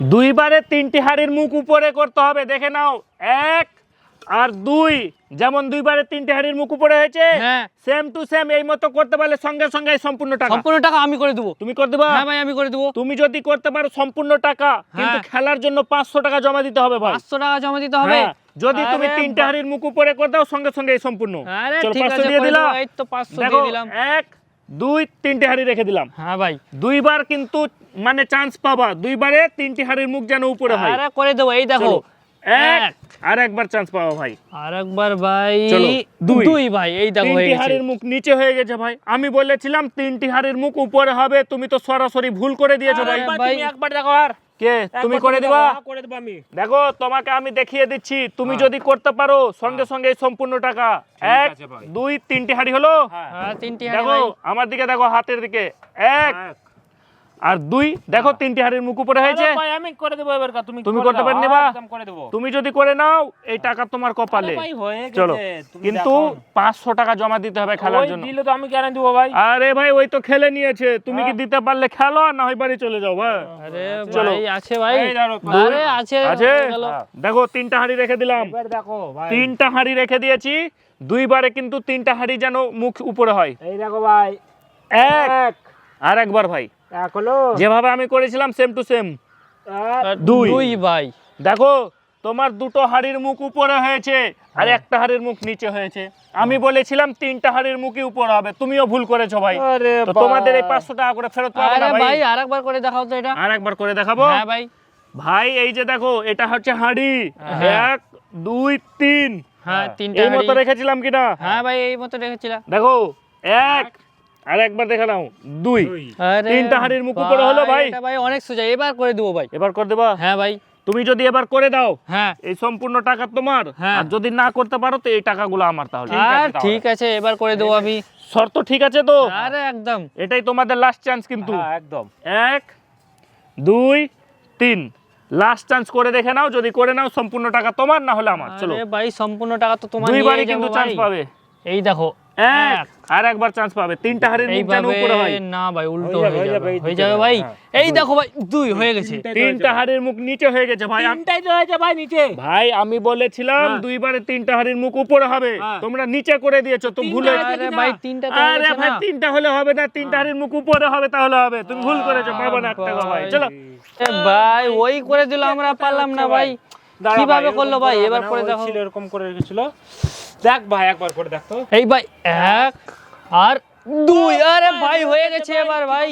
দুইবারে তিনটি হাড়ির মুখ উপরে করতে হবে দেখে নাও। এক আর দুই যেমন দুইবারে তিনটি হাড়ির মুখ উপরে হয়েছে হ্যাঁ। সেম টু সেম এই মতো করতে পারলে সঙ্গে সঙ্গে সম্পূর্ণ টাকা। সম্পূর্ণ টাকা আমি করে দেবো। তুমি করে দেবা? হ্যাঁ ভাই আমি করে দেবো। তুমি যদি করতে পারো সম্পূর্ণ টাকা কিন্তু হ্যাঁ। খেলার জন্য পাঁচশো টাকা জমা দিতে হবে ভাই। পাঁচশো টাকা জমা দিতে হবে। হ্যাঁ, যদি তুমি তিনটে। হাড়ির মুখ উপরে করে দাও সঙ্গে সঙ্গে সম্পূর্ণ। চলো ঠিক পাঁচশো দিয়ে দিলাম। এই তো পাঁচশো দিয়ে দিলাম। এক দুই তিনটে হাড়ি রেখে দিলাম। হ্যাঁ ভাই। দুইবার কিন্তু মানে চান্স পাবা। দুইবারে তিনটি হাড়ির মুখ যেন উপরে হয়। আরে করে দেবো এই দেখো। এক। আর একবার চান্স পাওয়া ভাই। আর একবার ভাই। চলো, দুই। দুই ভাই এই দেখো তিনটি হাড়ির মুখ নিচে হয়ে গেছে ভাই। আমি বলেছিলাম তিনটি হাড়ির মুখ উপরে হবে তুমি তো সরাসরি ভুল করে দিয়েছ ভাই। তুমি ভাই একবার দেখো আর। কে? তুমি করে দিবা? করে দেবো আমি। দেখো তোমাকে আমি দেখিয়ে দিচ্ছি। তুমি যদি করতে পারো সঙ্গে সঙ্গে সম্পূর্ণ টাকা। এক দুই তিনটি হাড়ি হলো? হ্যাঁ। তিনটি দেখো আমার দিকে দেখো হাতের দিকে। এক আর দুই দেখো তিনটি হাড়ির মুখ উপরে হয়েছে। ভাই আমি করে দেবো এবার তুমি তুমি করতে পারবে না? করে দেবো। তুমি যদি করে নাও এই টাকা তোমার কপালে। হয়ে চলো কিন্তু দেখো। পাঁচশো টাকা জমা দিতে হবে খেলার জন্য। দিলে তো আমি কেন দিব ভাই। আরে ভাই ওই তো খেলে নিয়েছে। তুমি কি দিতে পারলে খেলো আর না হয় বাড়ি চলে যাও ভাই আরে চলো। আছে ভাই। আরে আছে আছে? দেখো তিনটা হাঁড়ি রেখে দিলাম। এবার দেখো ভাই। তিনটা হাঁড়ি রেখে দিয়েছি। দুইবারে কিন্তু তিনটা হাঁড়ি যেন মুখ উপরে হয়। এই দেখো ভাই। এক। এক। আর একবার ভাই। এক হলো যেভাবে আমি করেছিলাম সেম টু সেম দুই। দুই ভাই। দেখো তোমার দুটো হাড়ির মুখ উপরে হয়েছে আর একটা হাড়ির মুখ নিচে হয়েছে। আমি বলেছিলাম তিনটা হাড়ির মুখই উপরে হবে। তুমিও ভুল করেছ ভাই। তো তোমাদের এই পাঁচশো টাকা করে ফেরত পাবে না ভাই? ভাই আর একবার করে দেখাও তো এটা। আর একবার করে দেখাবো? হ্যাঁ ভাই। ভাই এই যে দেখো এটা হচ্ছে হাঁড়ি। হ্যাঁ। এক দুই তিন। হ্যাঁ তিনটা এই মতো। রেখেছিলাম কিনা? হ্যাঁ ভাই এই মতো রেখেছিলাম। দেখো এক আর একবার দেখে নাও দুই। আরে তিনটা হাঁড়ির মুখ উপরে হলো ভাই। ভাই। অনেক সোজা এবার করে দেবো ভাই। এবার করে দেবা? হ্যাঁ ভাই। তুমি যদি এবার করে দাও হ্যাঁ। এই সম্পূর্ণ টাকা তোমার। হ্যাঁ। আর যদি না করতে পারো তো এই টাকাগুলো আমার তাহলে। ঠিক আছে এবার করে দেবো আমি। শর্ত ঠিক আছে তো? আরে একদম। এটাই তোমাদের লাস্ট চান্স কিন্তু। হ্যাঁ একদম। এক দুই তিন। লাস্ট চান্স করে দেখে নাও যদি করে নাও সম্পূর্ণ টাকা তোমার না হলে আমার। চলো। ভাই সম্পূর্ণ টাকা তো তোমার দুইবারই কিন্তু চান্স পাবে। এই দেখো এক আর একবার চান্স পাবে। তিনটা হাড়ির মুখ যেন উপরে হয়। না ভাই উল্টো হয়ে যাবে, হয়ে যাবে ভাই। হ্যাঁ। এই দেখো ভাই দুই হয়ে গেছে। তিনটা হাড়ির মুখ নিচে হয়ে গেছে ভাই। তিনটাই তো হয়েছে ভাই নিচে। ভাই আমি বলেছিলাম হ্যাঁ। দুইবারে তিনটা হাড়ির মুখ উপরে হবে। হ্যাঁ। তোমরা নিচে করে দিয়েছ তো ভুল হয়েছে আরে ভাই তিনটা তো আরে ভাই তিনটা হলে হবে না তিনটা হাড়ির মুখ উপরে হবে তাহলে হবে। তুমি ভুল করেছ পাবো না এক টাকা ভাই। চলো। ভাই ওই করে দিল আমরা পারলাম না ভাই। কীভাবে করল ভাই? এবার করে দেখো। ছিল এরকম করে রেখেছিল। দেখ ভাই একবার করে দেখ তো। এই ভাই এক আর দুই আরে ভাই হয়ে গেছে এবার ভাই।